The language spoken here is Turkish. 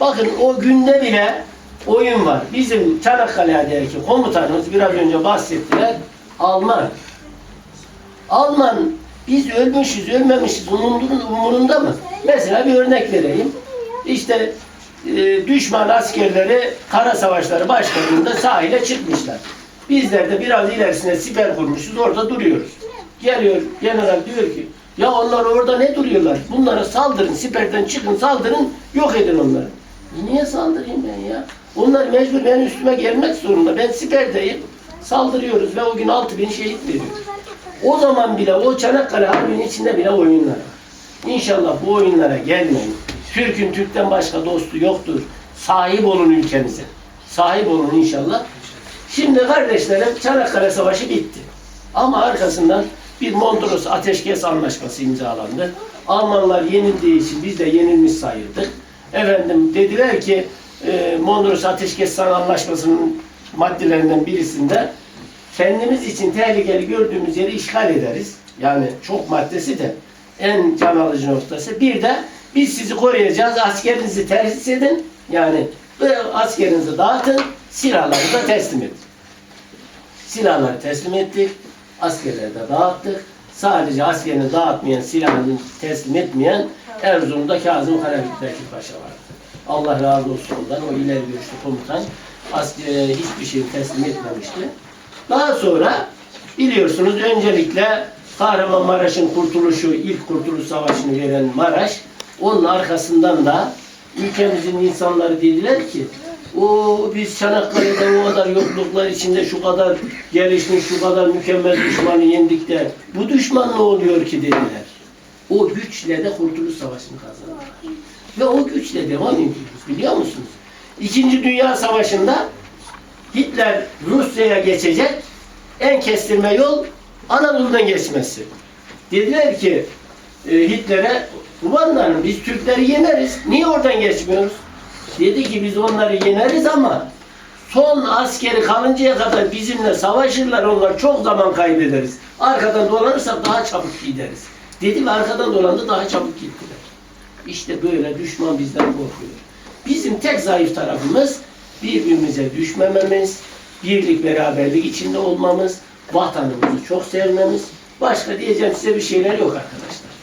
Bakın o günde bile oyun var. Bizim Çanakkale'deki komutanımız biraz önce bahsettiler. Alman. Alman biz ölmüşüz, ölmemişiz umurunda, mı? Mesela bir örnek vereyim. İşte e, düşman askerleri kara savaşları başladığında sahile çıkmışlar. Bizler de biraz ilerisine siper kurmuşuz, orada duruyoruz. Geliyor general diyor ki, ya onlar orada ne duruyorlar? Bunlara saldırın, siperden çıkın, saldırın, yok edin onları. Niye saldırayım ben ya? Onlar mecbur benim üstüme gelmek zorunda. Ben siperdeyim, saldırıyoruz ve o gün 6000 şehit veriyoruz. O zaman bile o Çanakkale Harbi'nin içinde bile oyunlar. İnşallah bu oyunlara gelmeyin. Türk'ün Türk'ten başka dostu yoktur. Sahip olun ülkenize. Sahip olun inşallah. Şimdi kardeşlerim Çanakkale Savaşı bitti. Ama arkasından bir Mondros Ateşkes Anlaşması imzalandı. Almanlar yenildiği için biz de yenilmiş sayıldık. Efendim dediler ki e, Mondros Ateşkes Anlaşması'nın maddelerinden birisinde kendimiz için tehlikeli gördüğümüz yeri işgal ederiz. Yani çok maddesi de en can alıcı noktası. Bir de biz sizi koruyacağız, askerinizi terhis edin. Yani askerinizi dağıtın, silahları da teslim edin. Silahları teslim ettik, askerleri de dağıttık. Sadece askerini dağıtmayan, silahını teslim etmeyen Erzurum'da Kazım Karabük Bekir Paşa vardı. Allah razı olsun ondan. O ileri görüşlü komutan askere hiçbir şey teslim etmemişti. Daha sonra biliyorsunuz öncelikle Kahramanmaraş'ın kurtuluşu, ilk kurtuluş savaşını veren Maraş, onun arkasından da ülkemizin insanları dediler ki o biz Çanakkale'de o kadar yokluklar içinde şu kadar gelişmiş, şu kadar mükemmel düşmanı yendik de bu düşman ne oluyor ki dediler. O güçle de Kurtuluş Savaşı'nı kazandılar. Ve o güçle devam ediyoruz biliyor musunuz? İkinci Dünya Savaşı'nda Hitler Rusya'ya geçecek en kestirme yol Anadolu'dan geçmesi. Dediler ki e, Hitler'e Ulanlarım biz Türkleri yeneriz. Niye oradan geçmiyoruz? Dedi ki biz onları yeneriz ama son askeri kalıncaya kadar bizimle savaşırlar onlar çok zaman kaybederiz. Arkadan dolanırsak daha çabuk gideriz. Dedi ve arkadan dolandı daha çabuk gittiler. İşte böyle düşman bizden korkuyor. Bizim tek zayıf tarafımız birbirimize düşmememiz, birlik beraberlik içinde olmamız, vatanımızı çok sevmemiz. Başka diyeceğim size bir şeyler yok arkadaşlar.